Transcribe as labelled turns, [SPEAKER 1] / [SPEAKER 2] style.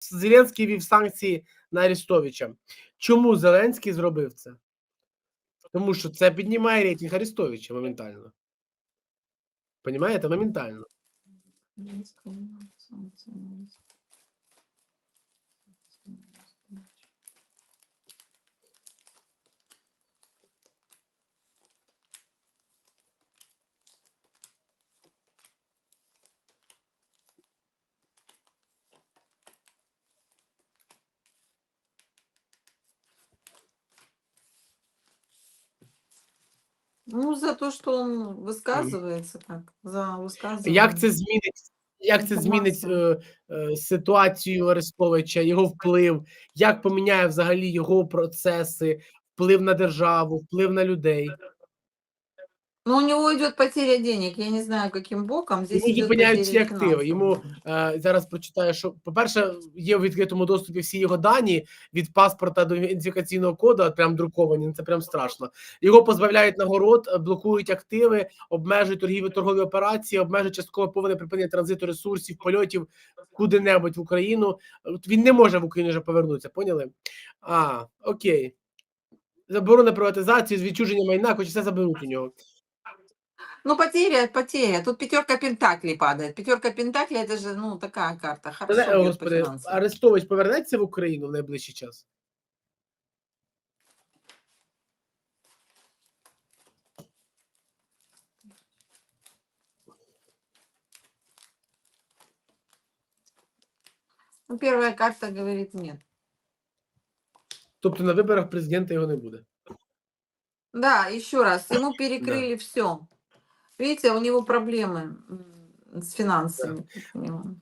[SPEAKER 1] Зеленський вів санкції на Арестовича. Чому Зеленський зробив це? Тому що це піднімає рейтинг Арестовича моментально. Понімаєте? Моментально.
[SPEAKER 2] Ну, за то, что он высказывается так, за высказывание.
[SPEAKER 1] Як це змінить? Як це змінить е, е, ситуацію Арестовича, його вплив, як поміняє взагалі його процеси, вплив на державу, вплив на людей?
[SPEAKER 2] Ну, у него идет потеря денег. Я не знаю, каким боком. Здесь
[SPEAKER 1] Йому зупиняють всі активи. Йому е, зараз прочитаю, що по-перше, є в відкритому доступі всі його дані від паспорта до ідентифікаційного коду, прям друковані. ну, Це прям страшно. Його позбавляють нагород, е, блокують активи, обмежують торгівлі торгові операції, обмежують частково повне припинення транзиту ресурсів, польотів куди-небудь в Україну. Він не може в Україну вже повернутися. Поняли? А окей. Заборона приватизації, з відчуження майна, хоч все заберуть у нього.
[SPEAKER 2] Ну, потеря, потеря. Тут пятерка пентаклей падает. Пятерка пентаклей это же, ну, такая карта. Хорошо
[SPEAKER 1] Господи. Арестович повернеться в Україну в найближчий час.
[SPEAKER 2] Ну, первая карта говорит нет.
[SPEAKER 1] Тобто на виборах президента його не буде.
[SPEAKER 2] Да, еще раз, ему перекрыли все. Видите, у него проблемы с финансами. минимум.